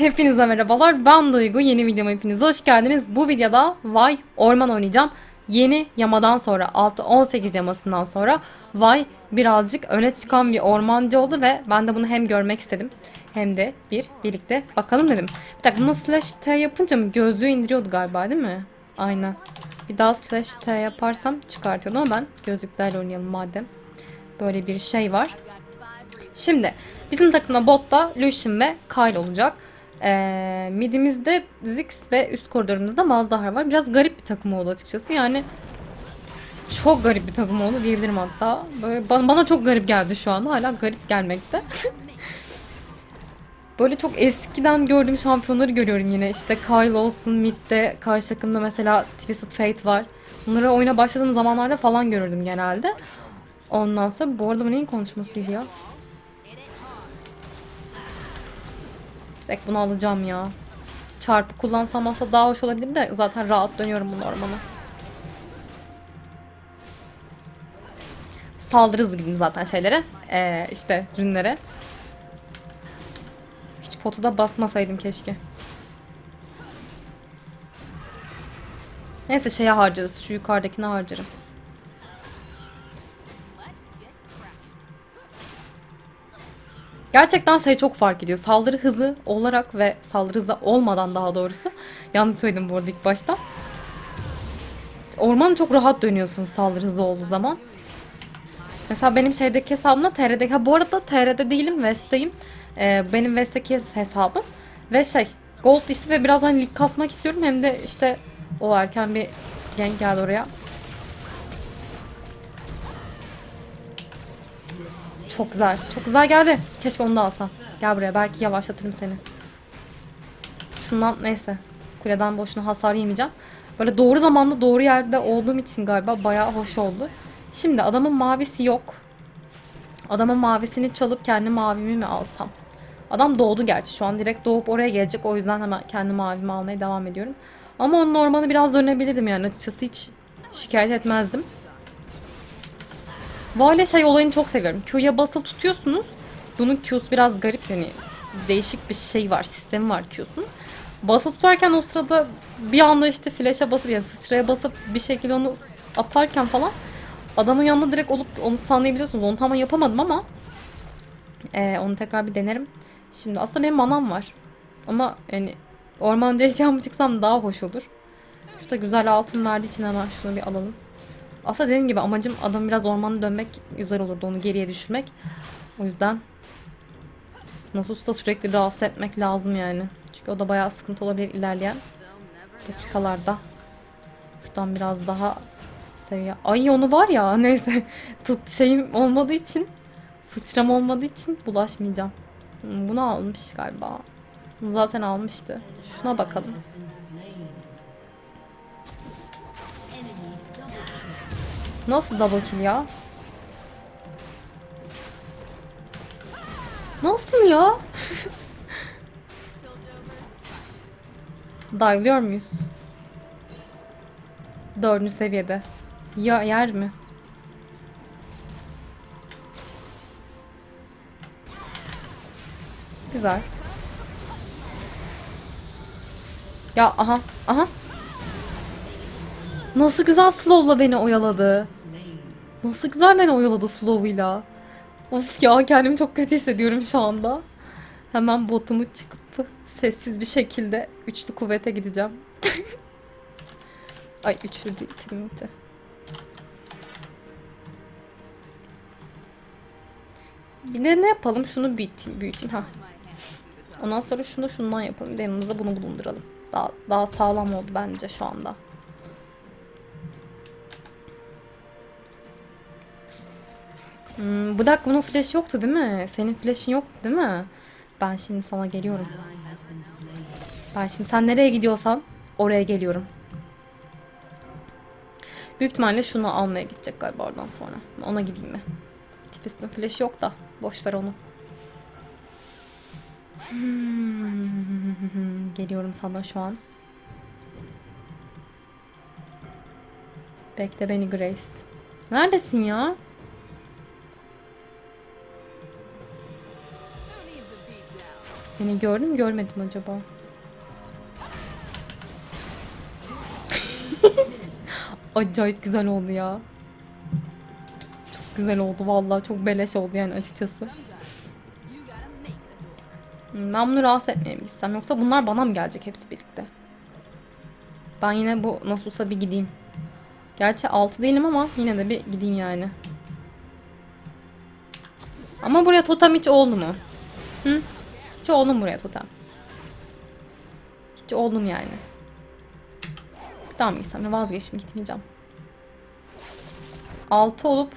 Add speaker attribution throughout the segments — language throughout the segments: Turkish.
Speaker 1: Hepinize merhabalar. Ben Duygu. Yeni videoma hepiniz hoş geldiniz. Bu videoda Vay Orman oynayacağım. Yeni yamadan sonra 6-18 yamasından sonra Vay birazcık öne çıkan bir ormancı oldu ve ben de bunu hem görmek istedim hem de bir birlikte bakalım dedim. Bir dakika bunu slash T yapınca mı gözlüğü indiriyordu galiba değil mi? Aynen. Bir daha slash T yaparsam çıkartıyordu ama ben gözlüklerle oynayalım madem. Böyle bir şey var. Şimdi bizim takımda botta Lucian ve Kyle olacak. Ee, midimizde Ziggs ve üst koridorumuzda Malzahar var. Biraz garip bir takım oldu açıkçası. Yani çok garip bir takım oldu diyebilirim hatta. Böyle bana, bana çok garip geldi şu an. Hala garip gelmekte. Böyle çok eskiden gördüğüm şampiyonları görüyorum yine. İşte Kyle olsun, midde karşı takımda mesela Twisted Fate var. Bunları oyuna başladığım zamanlarda falan görürdüm genelde. Ondan sonra bu arada bu neyin konuşmasıydı ya? Direkt bunu alacağım ya. Çarpı kullansam aslında daha hoş olabilir de zaten rahat dönüyorum bunu ormana. Saldırı gibi zaten şeylere. Ee, işte rünlere. Hiç potu da basmasaydım keşke. Neyse şeye harcarız. Şu yukarıdakine harcarım. Gerçekten şey çok fark ediyor. Saldırı hızı olarak ve saldırı hızı olmadan daha doğrusu. Yanlış söyledim bu arada ilk başta. Orman çok rahat dönüyorsun saldırı hızı olduğu zaman. Mesela benim şeydeki hesabımda TR'de... Ha bu arada TR'de değilim West'teyim. Ee, benim West'teki hesabım. Ve şey Gold işte ve biraz hani lig kasmak istiyorum. Hem de işte o erken bir genç geldi oraya. Çok güzel. Çok güzel geldi. Keşke onu da alsam. Gel buraya. Belki yavaşlatırım seni. Şundan neyse. Kuleden boşuna hasar yemeyeceğim. Böyle doğru zamanda doğru yerde olduğum için galiba bayağı hoş oldu. Şimdi adamın mavisi yok. Adamın mavisini çalıp kendi mavimi mi alsam? Adam doğdu gerçi. Şu an direkt doğup oraya gelecek. O yüzden hemen kendi mavimi almaya devam ediyorum. Ama onun ormanı biraz dönebilirdim yani. Açıkçası hiç şikayet etmezdim. Vale şey olayını çok seviyorum. Q'ya basılı tutuyorsunuz. Bunun Q'su biraz garip yani değişik bir şey var, sistemi var Q'sunun. Basılı tutarken o sırada bir anda işte flash'a basıp yani sıçraya basıp bir şekilde onu atarken falan adamın yanına direkt olup onu stunlayabiliyorsunuz. Onu tam yapamadım ama ee, onu tekrar bir denerim. Şimdi aslında benim manam var. Ama yani ormancı eşyamı çıksam daha hoş olur. Şurada güzel altın verdiği için hemen şunu bir alalım. Aslında dediğim gibi amacım adam biraz ormana dönmek güzel olurdu onu geriye düşürmek. O yüzden nasıl usta sürekli rahatsız etmek lazım yani. Çünkü o da bayağı sıkıntı olabilir ilerleyen dakikalarda. Şuradan biraz daha seviye. Ay onu var ya neyse tut şeyim olmadığı için sıçram olmadığı için bulaşmayacağım. Bunu almış galiba. Bunu zaten almıştı. Şuna bakalım. Nasıl double kill ya? Nasıl ya? Dive'lıyor muyuz? Dördüncü seviyede. Ya yer mi? Güzel. Ya aha aha. Nasıl güzel slow'la beni oyaladı. Nasıl güzel beni oyaladı slow'uyla. Of ya kendimi çok kötü hissediyorum şu anda. Hemen botumu çıkıp sessiz bir şekilde üçlü kuvvete gideceğim. Ay üçlü değil Timothy. Bir de ne yapalım? Şunu büyüteyim. büyüteyim. Ha. Ondan sonra şunu şundan yapalım. Bir yanımızda bunu bulunduralım. Daha, daha sağlam oldu bence şu anda. Hmm, bu dakika bunun flash yoktu değil mi? Senin flash'in yoktu değil mi? Ben şimdi sana geliyorum. Ben şimdi sen nereye gidiyorsan oraya geliyorum. Büyük ihtimalle şunu almaya gidecek galiba oradan sonra. Ona gideyim mi? Tipistin flash yok da. Boş ver onu. Hmm, Geliyorum sana şu an. Bekle beni Grace. Neredesin ya? Beni gördüm görmedim acaba? Acayip güzel oldu ya. Çok güzel oldu vallahi çok beleş oldu yani açıkçası. Ben bunu rahatsız etmeyeyim istem yoksa bunlar bana mı gelecek hepsi birlikte? Ben yine bu nasılsa bir gideyim. Gerçi 6 değilim ama yine de bir gideyim yani. Ama buraya totem hiç oldu mu? Hı? Hiç oldu mu buraya totem? Hiç oldum yani. Tamam gitsem vazgeçtim gitmeyeceğim. 6 olup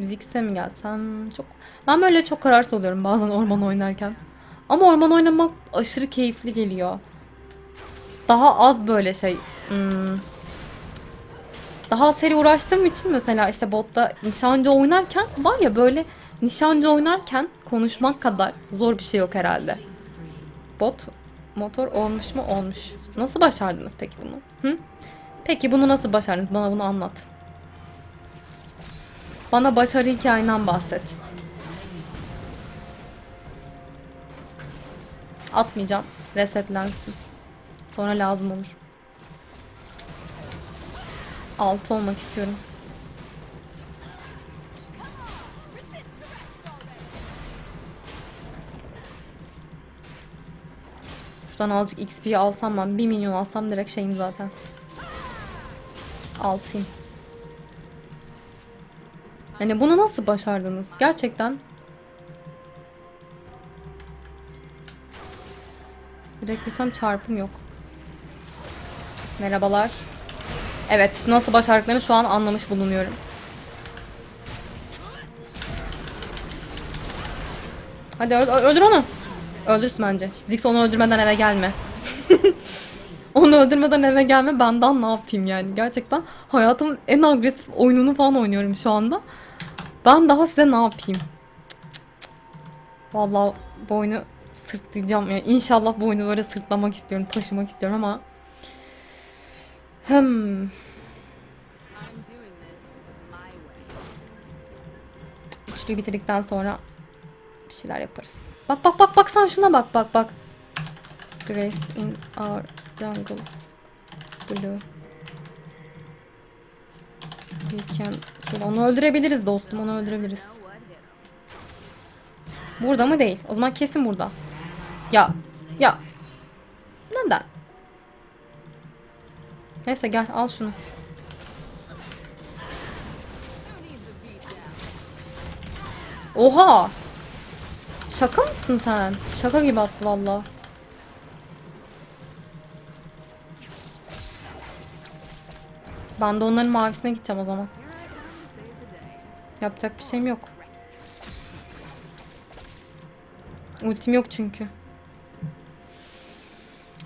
Speaker 1: Ziggs'e mi gelsem? Çok ben böyle çok kararsız oluyorum bazen orman oynarken. Ama orman oynamak aşırı keyifli geliyor. Daha az böyle şey hmm, daha seri uğraştığım için mesela işte botta nişancı oynarken var ya böyle nişancı oynarken konuşmak kadar zor bir şey yok herhalde. Bot motor olmuş mu? Olmuş. Nasıl başardınız peki bunu? Hı? Peki bunu nasıl başardınız? Bana bunu anlat. Bana başarı hikayenden bahset. Atmayacağım. Resetlensin. Sonra lazım olur. 6 olmak istiyorum. Şuradan azıcık XP alsam ben 1 milyon alsam direkt şeyim zaten. 6'yım. Hani bunu nasıl başardınız? Gerçekten. Direkt bilsem çarpım yok. Merhabalar. Evet, nasıl başardıklarını şu an anlamış bulunuyorum. Hadi öl- öldür onu. Öldürsün bence. Ziggs onu öldürmeden eve gelme. onu öldürmeden eve gelme benden ne yapayım yani. Gerçekten hayatımın en agresif oyununu falan oynuyorum şu anda. Ben daha size ne yapayım? Vallahi bu oyunu sırtlayacağım. Yani inşallah bu oyunu böyle sırtlamak istiyorum, taşımak istiyorum ama Hmm. Üçlüyü bitirdikten sonra bir şeyler yaparız. Bak bak bak bak sen şuna bak bak bak. Grace in our jungle. Blue. We can kill. Onu öldürebiliriz dostum onu öldürebiliriz. Burada mı değil? O zaman kesin burada. Ya. Ya. Neden? Neyse gel al şunu. Oha! Şaka mısın sen? Şaka gibi attı valla. Ben de onların mavisine gideceğim o zaman. Yapacak bir şeyim yok. Ultim yok çünkü.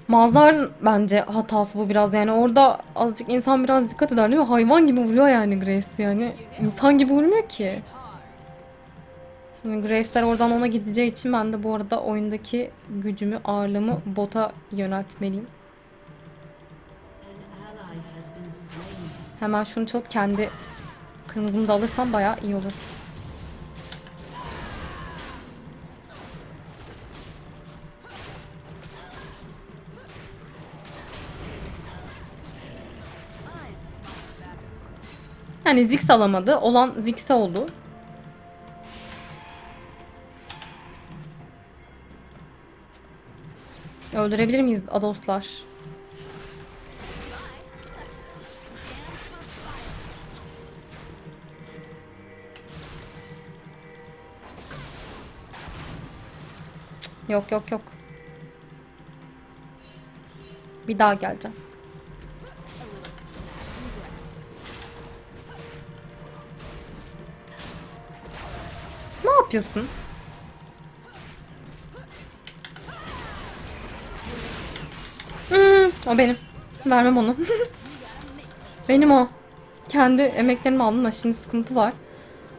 Speaker 1: Mazlar bence hatası bu biraz yani orada azıcık insan biraz dikkat eder değil mi? Hayvan gibi vuruyor yani Grace yani. insan gibi vurmuyor ki. Şimdi Grace'ler oradan ona gideceği için ben de bu arada oyundaki gücümü, ağırlığımı bota yöneltmeliyim. Hemen şunu çalıp kendi kırmızımı da alırsam bayağı iyi olur. Yani Ziggs alamadı. Olan Ziggs'e oldu. Öldürebilir miyiz adoslar? Cık, Yok yok yok. Bir daha geleceğim. Ne yapıyorsun? O benim. Vermem onu. benim o. Kendi emeklerimi aldım da şimdi sıkıntı var.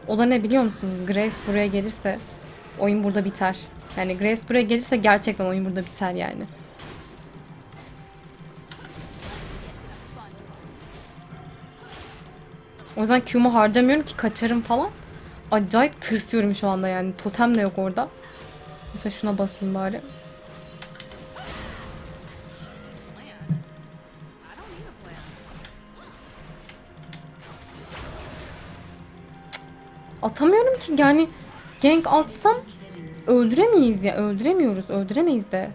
Speaker 1: O da ne biliyor musunuz? Grace buraya gelirse oyun burada biter. Yani Grace buraya gelirse gerçekten oyun burada biter yani. O yüzden Q'mu harcamıyorum ki kaçarım falan. Acayip tırsıyorum şu anda yani. Totem de yok orada. Mesela şuna basayım bari. Atamıyorum ki yani gank atsam öldüremeyiz ya. Öldüremiyoruz. Öldüremeyiz de.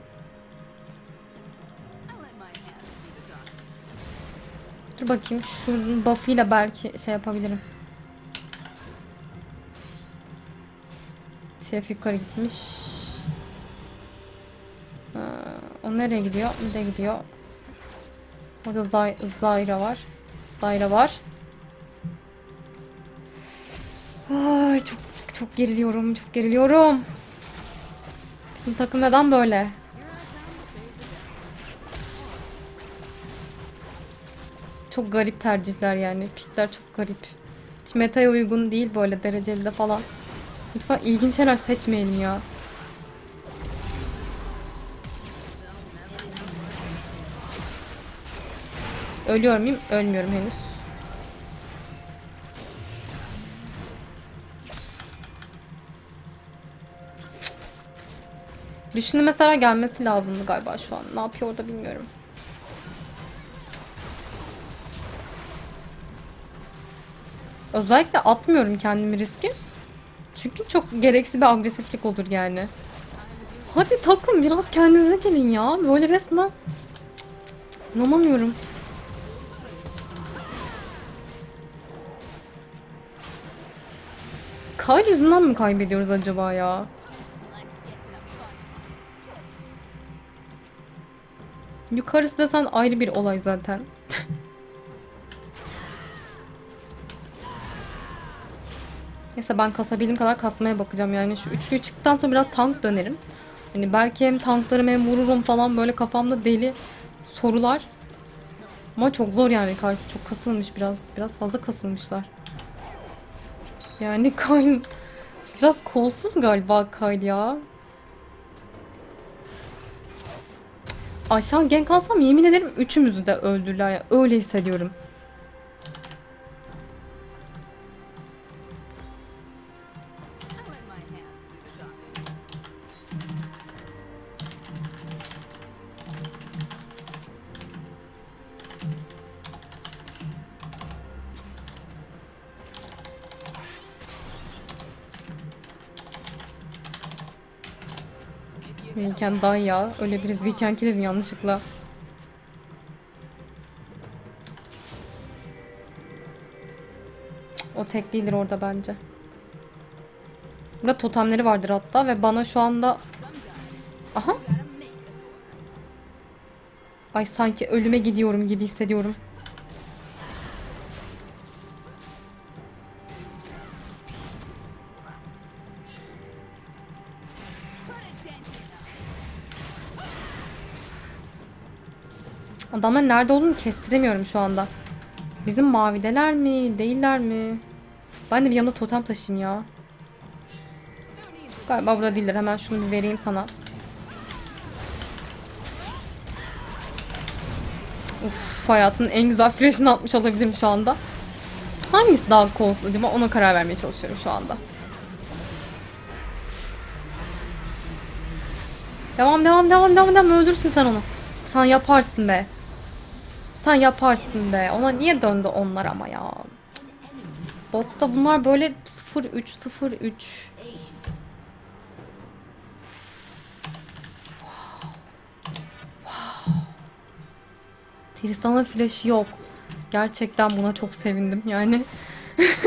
Speaker 1: Dur bakayım şunun buff'ıyla belki şey yapabilirim. TF yukarı gitmiş. O nereye gidiyor? Nereye gidiyor? Orada Zay Zayra var. Zayra var. Ay çok çok geriliyorum, çok geriliyorum. Bizim takım neden böyle? Çok garip tercihler yani. Pikler çok garip. Hiç metaya uygun değil böyle dereceli de falan. Lütfen ilginç şeyler seçmeyelim ya. Ölüyor muyum? Ölmüyorum henüz. Düşünü mesela gelmesi lazımdı galiba şu an. Ne yapıyor orada bilmiyorum. Özellikle atmıyorum kendimi riski. Çünkü çok gereksiz bir agresiflik olur yani. Hadi takım biraz kendinize gelin ya. Böyle resmen inanamıyorum. Kyle yüzünden mi kaybediyoruz acaba ya? Yukarısı desen ayrı bir olay zaten. Neyse ben kasabildiğim kadar kasmaya bakacağım yani şu üçlü çıktıktan sonra biraz tank dönerim. Hani belki hem tanklarım hem vururum falan böyle kafamda deli sorular. Ama çok zor yani karşı çok kasılmış biraz. Biraz fazla kasılmışlar. Yani Kyle biraz kolsuz galiba Kyle ya. Aşağı genk alsam yemin ederim üçümüzü de öldürürler ya. Öyle hissediyorum. Weekend daha ya. Öyle biriz weekend dedim yanlışlıkla. O tek değildir orada bence. Burada totemleri vardır hatta ve bana şu anda... Aha. Ay sanki ölüme gidiyorum gibi hissediyorum. Adamların nerede olduğunu kestiremiyorum şu anda. Bizim mavideler mi? Değiller mi? Ben de bir yanımda totem taşıyayım ya. Galiba burada değiller. Hemen şunu bir vereyim sana. Uf hayatımın en güzel flash'ını atmış olabilirim şu anda. Hangisi daha kolsuz acaba ona karar vermeye çalışıyorum şu anda. Devam devam devam devam devam öldürsün sen onu. Sen yaparsın be. Sen yaparsın be. Ona niye döndü onlar ama ya. Botta bunlar böyle 0-3 0-3. Tristan'ın flash'ı yok. Gerçekten buna çok sevindim yani.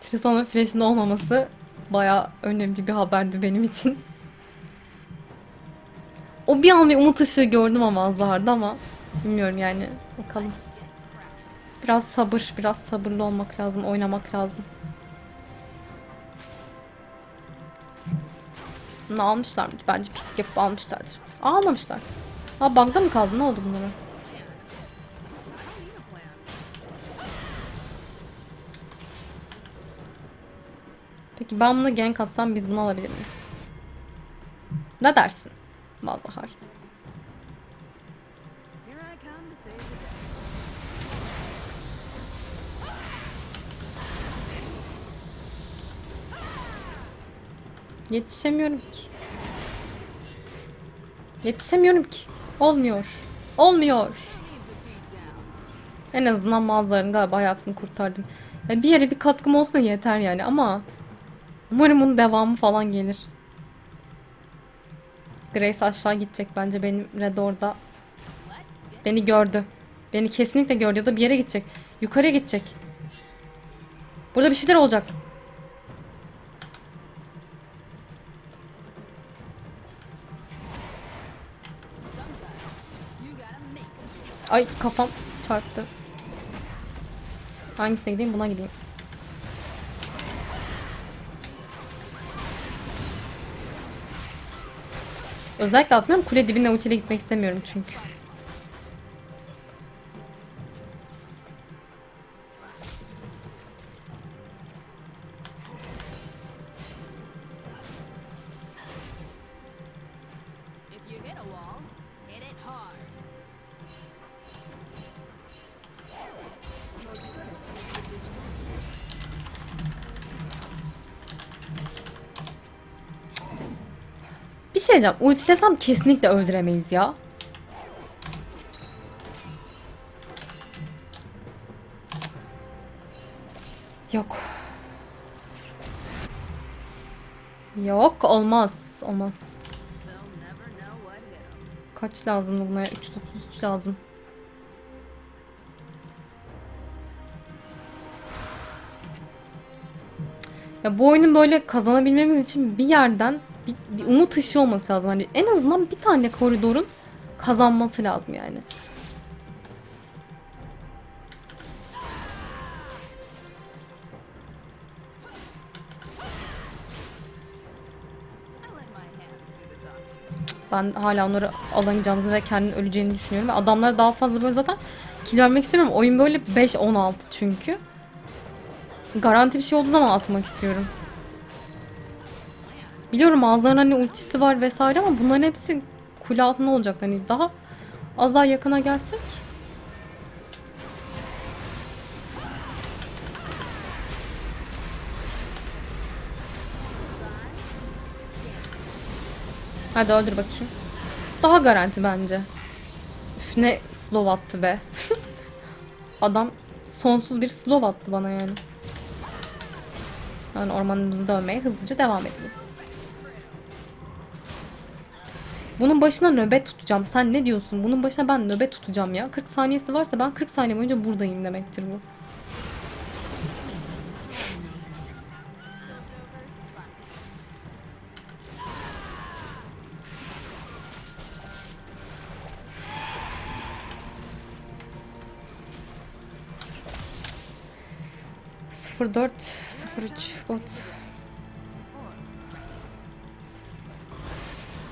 Speaker 1: Tristan'ın flash'ın olmaması baya önemli bir haberdi benim için. O bir an bir umut ışığı gördüm ama Azlar'da ama bilmiyorum yani bakalım. Biraz sabır, biraz sabırlı olmak lazım, oynamak lazım. Bunu almışlar mı? Bence pislik yapıp almışlardır. Almamışlar. Aa bug'da mı kaldı? Ne oldu bunlara? Peki ben bunu gank atsam biz bunu alabilir miyiz? Ne dersin? Mazhar. Yetişemiyorum ki. Yetişemiyorum ki. Olmuyor. Olmuyor. En azından Mazhar'ın galiba hayatını kurtardım. Ya bir yere bir katkım olsun yeter yani ama umarım bunun devamı falan gelir. Grace aşağı gidecek bence benim Red orada. Beni gördü. Beni kesinlikle gördü ya da bir yere gidecek. Yukarıya gidecek. Burada bir şeyler olacak. Ay kafam çarptı. Hangisine gideyim? Buna gideyim. Özellikle atmıyorum. Kule dibine ultiyle gitmek istemiyorum çünkü. Diyeceğim. Ultilesem kesinlikle öldüremeyiz ya. Yok. Yok olmaz. Olmaz. Kaç lazım buna? 333 lazım. Ya bu oyunun böyle kazanabilmemiz için bir yerden bir, bir umut ışığı olması lazım. Hani en azından bir tane koridorun kazanması lazım yani. Ben hala onları alamayacağımızı ve kendinin öleceğini düşünüyorum. Ve adamlara daha fazla böyle zaten kill vermek istemiyorum. Oyun böyle 5-16 çünkü. Garanti bir şey olduğu zaman atmak istiyorum. Biliyorum ağızların hani ultisi var vesaire ama bunların hepsi kule altında olacak. Hani daha az daha yakına gelsek. Hadi öldür bakayım. Daha garanti bence. Üf ne slow attı be. Adam sonsuz bir slow attı bana yani. Yani ormanımızı dönmeye hızlıca devam edelim. Bunun başına nöbet tutacağım. Sen ne diyorsun? Bunun başına ben nöbet tutacağım ya. 40 saniyesi varsa ben 40 saniye boyunca buradayım demektir bu. Sıfır dört, sıfır üç bot.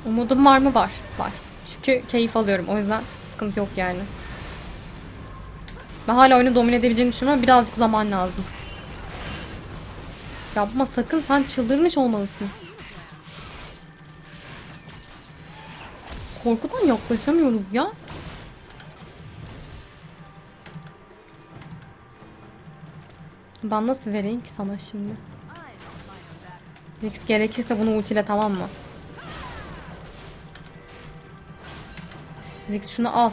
Speaker 1: Umudum var mı? Var. Var. Çünkü keyif alıyorum. O yüzden sıkıntı yok yani. Ben hala oyunu domine edebileceğini düşünüyorum birazcık zaman lazım. Yapma sakın sen çıldırmış olmalısın. Korkudan yaklaşamıyoruz ya. Ben nasıl vereyim ki sana şimdi? Ziggs gerekirse bunu ultiyle tamam mı? Ziggs şunu al.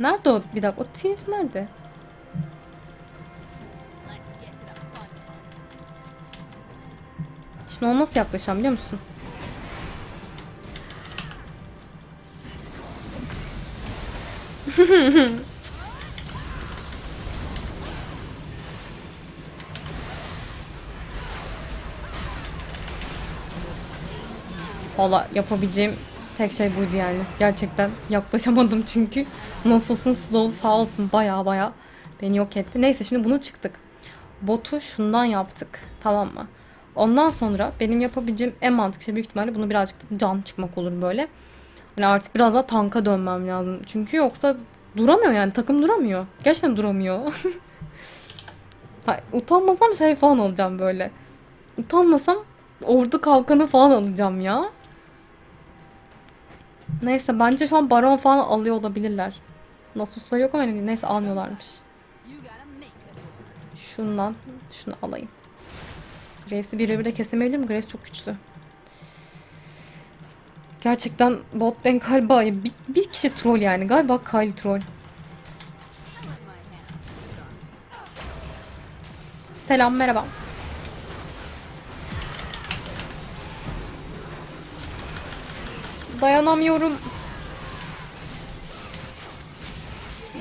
Speaker 1: Nerede o? Bir dakika. O Tiff nerede? Şimdi ona nasıl yaklaşacağım biliyor musun? Valla yapabileceğim tek şey buydu yani. Gerçekten yaklaşamadım çünkü. Nasılsın slow sağ olsun baya baya beni yok etti. Neyse şimdi bunu çıktık. Botu şundan yaptık. Tamam mı? Ondan sonra benim yapabileceğim en mantıklı şey büyük ihtimalle bunu birazcık can çıkmak olur böyle. Hani artık biraz daha tanka dönmem lazım. Çünkü yoksa duramıyor yani takım duramıyor. Gerçekten duramıyor. utanmasam şey falan alacağım böyle. Utanmasam ordu kalkanı falan alacağım ya. Neyse bence şu an baron falan alıyor olabilirler. Nasusları yok ama. Neyse almıyorlarmış. Şundan şunu alayım. Graves'i bir bir de kesemeyebilir mi? Graves çok güçlü. Gerçekten bot lane galiba bir, bir kişi troll yani. Galiba Kyle troll. Selam merhaba. Dayanamıyorum.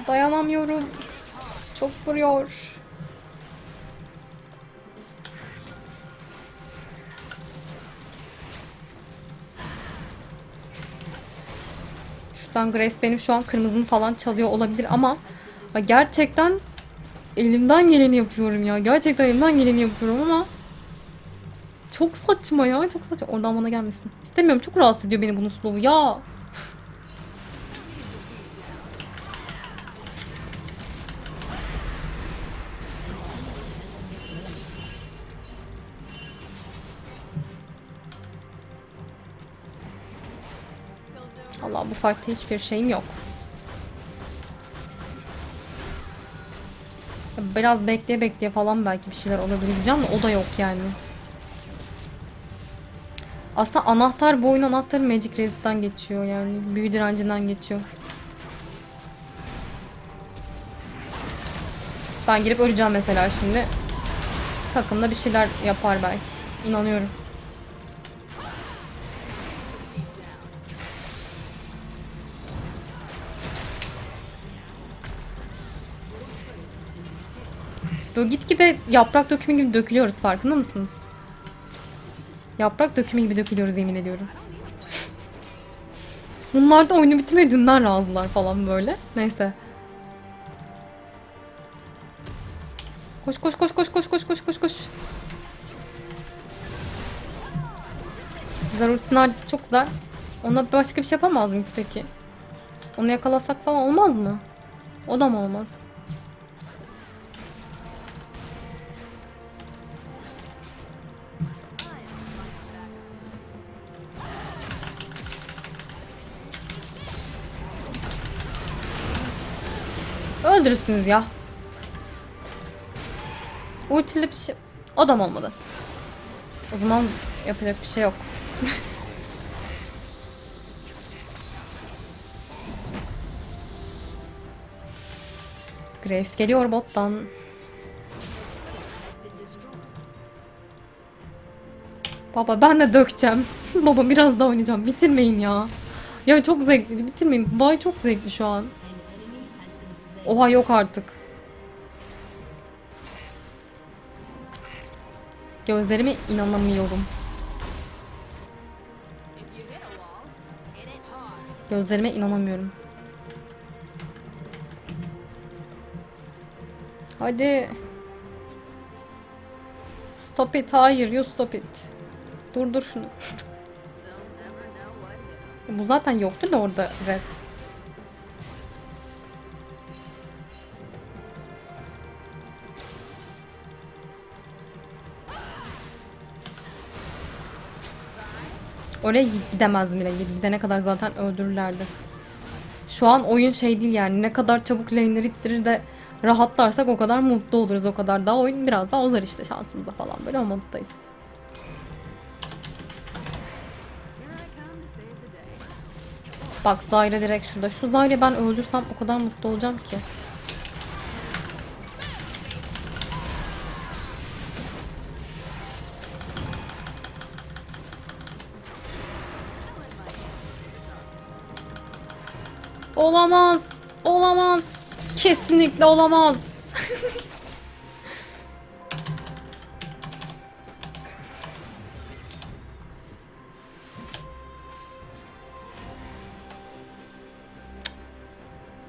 Speaker 1: Dayanamıyorum. Çok vuruyor. Şuradan Grace benim şu an kırmızını falan çalıyor olabilir ama gerçekten elimden geleni yapıyorum ya. Gerçekten elimden geleni yapıyorum ama çok saçma ya. Çok saçma. Oradan bana gelmesin. İstemiyorum. Çok rahatsız ediyor beni bunun slow'u ya. Farklı hiçbir şeyim yok. Biraz bekleye bekleye falan belki bir şeyler olabilir diyeceğim de o da yok yani. Aslında anahtar bu oyun anahtarı Magic Resist'ten geçiyor yani. Büyü direncinden geçiyor. Ben girip öleceğim mesela şimdi. Takımda bir şeyler yapar belki. İnanıyorum. Böyle gitgide yaprak dökümü gibi dökülüyoruz farkında mısınız? Yaprak dökümü gibi dökülüyoruz yemin ediyorum. Bunlar da oyunu bitirmeye dünden razılar falan böyle. Neyse. Koş koş koş koş koş koş koş koş koş. Güzel ultisinin harcı çok güzel. Ona başka bir şey yapamaz mıyız peki? Onu yakalasak falan olmaz mı? O da mı olmaz? Öldürürsünüz ya. Ultili bir şey... O da mı olmadı? O zaman yapacak bir şey yok. Grace geliyor bottan. Baba ben de dökeceğim. Baba biraz daha oynayacağım. Bitirmeyin ya. Ya çok zevkli. Bitirmeyin. Vay çok zevkli şu an. Oha yok artık. Gözlerime inanamıyorum. Gözlerime inanamıyorum. Hadi. Stop it. Hayır, you stop it. Dur dur şunu. Bu zaten yoktu da orada red. Oraya gidemezdim bile. Gidene kadar zaten öldürürlerdi. Şu an oyun şey değil yani. Ne kadar çabuk lane'leri ittirir de rahatlarsak o kadar mutlu oluruz. O kadar daha oyun biraz daha uzar işte şansımıza falan. Böyle o moddayız. Bak Zyra direkt şurada. Şu Zyra'yı ben öldürsem o kadar mutlu olacağım ki. Olamaz. Olamaz. Kesinlikle olamaz.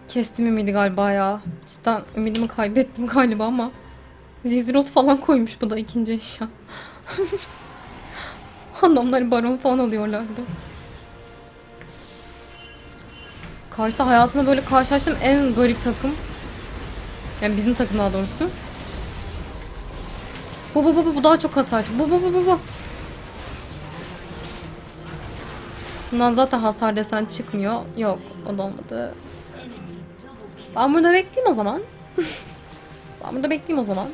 Speaker 1: Kestim ümidi galiba ya. Cidden ümidimi kaybettim galiba ama. Zizrot falan koymuş bu da ikinci eşya. Adamlar baron falan alıyorlardı. Karşı hayatımda böyle karşılaştığım en garip takım. Yani bizim takım daha doğrusu. Bu bu bu bu, bu daha çok hasar. Bu bu bu bu bu. Bundan zaten hasar desen çıkmıyor. Yok o da olmadı. Ben burada bekleyeyim o zaman. ben burada bekleyeyim o zaman.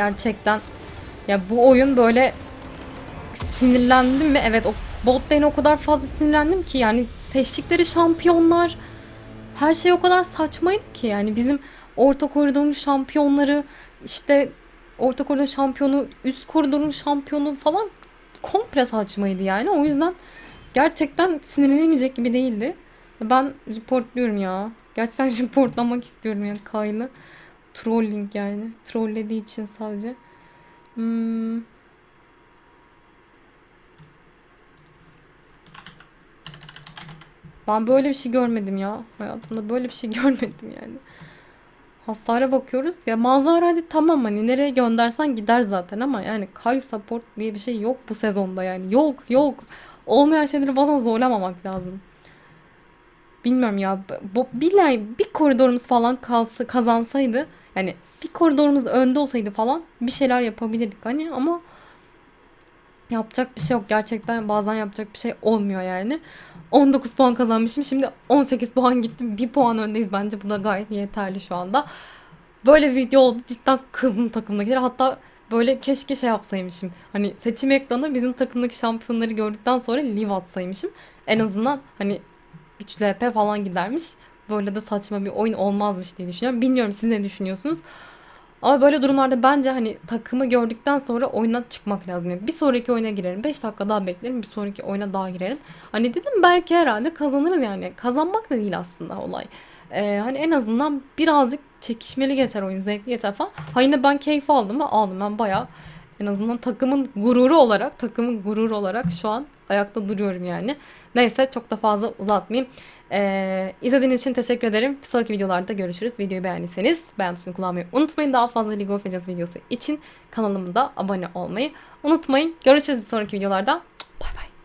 Speaker 1: Gerçekten. Ya bu oyun böyle sinirlendim mi? Evet o bot lane'e o kadar fazla sinirlendim ki yani seçtikleri şampiyonlar her şey o kadar saçmaydı ki yani bizim orta koridorun şampiyonları işte orta koridor şampiyonu üst koridorun şampiyonu falan komple saçmaydı yani o yüzden gerçekten sinirlenemeyecek gibi değildi. Ben reportluyorum ya. Gerçekten reportlamak istiyorum yani Kyle'ı. Trolling yani. Trollediği için sadece. Hmm. Ben böyle bir şey görmedim ya. Hayatımda böyle bir şey görmedim yani. Hasara bakıyoruz. Ya Mazhar hadi tamam hani nereye göndersen gider zaten ama yani Kyle support diye bir şey yok bu sezonda yani. Yok yok. Olmayan şeyleri bazen zorlamamak lazım. Bilmiyorum ya. Bu, bir, bir koridorumuz falan kalsa, kazansaydı yani bir koridorumuz önde olsaydı falan bir şeyler yapabilirdik hani ama yapacak bir şey yok. Gerçekten bazen yapacak bir şey olmuyor yani. 19 puan kazanmışım. Şimdi 18 puan gittim. 1 puan öndeyiz bence. Bu da gayet yeterli şu anda. Böyle bir video oldu. Cidden kızdım takımdakiler. Hatta böyle keşke şey yapsaymışım. Hani seçim ekranı bizim takımdaki şampiyonları gördükten sonra live atsaymışım. En azından hani 3 LP falan gidermiş. Böyle de saçma bir oyun olmazmış diye düşünüyorum. Bilmiyorum siz ne düşünüyorsunuz? Ama böyle durumlarda bence hani takımı gördükten sonra oyundan çıkmak lazım. Bir sonraki oyuna girerim. 5 dakika daha beklerim. Bir sonraki oyuna daha girerim. Hani dedim belki herhalde kazanırız yani. Kazanmak da değil aslında olay. Ee, hani en azından birazcık çekişmeli geçer oyun. Zevkli geçer falan. Ha ben keyif aldım mı? Aldım. Ben bayağı en azından takımın gururu olarak, takımın gururu olarak şu an ayakta duruyorum yani. Neyse çok da fazla uzatmayayım. Ee, izlediğiniz için teşekkür ederim. Bir sonraki videolarda görüşürüz. Videoyu beğendiyseniz beğen tuşunu kullanmayı unutmayın. Daha fazla League of Legends videosu için kanalıma da abone olmayı unutmayın. Görüşürüz bir sonraki videolarda. Bay bay.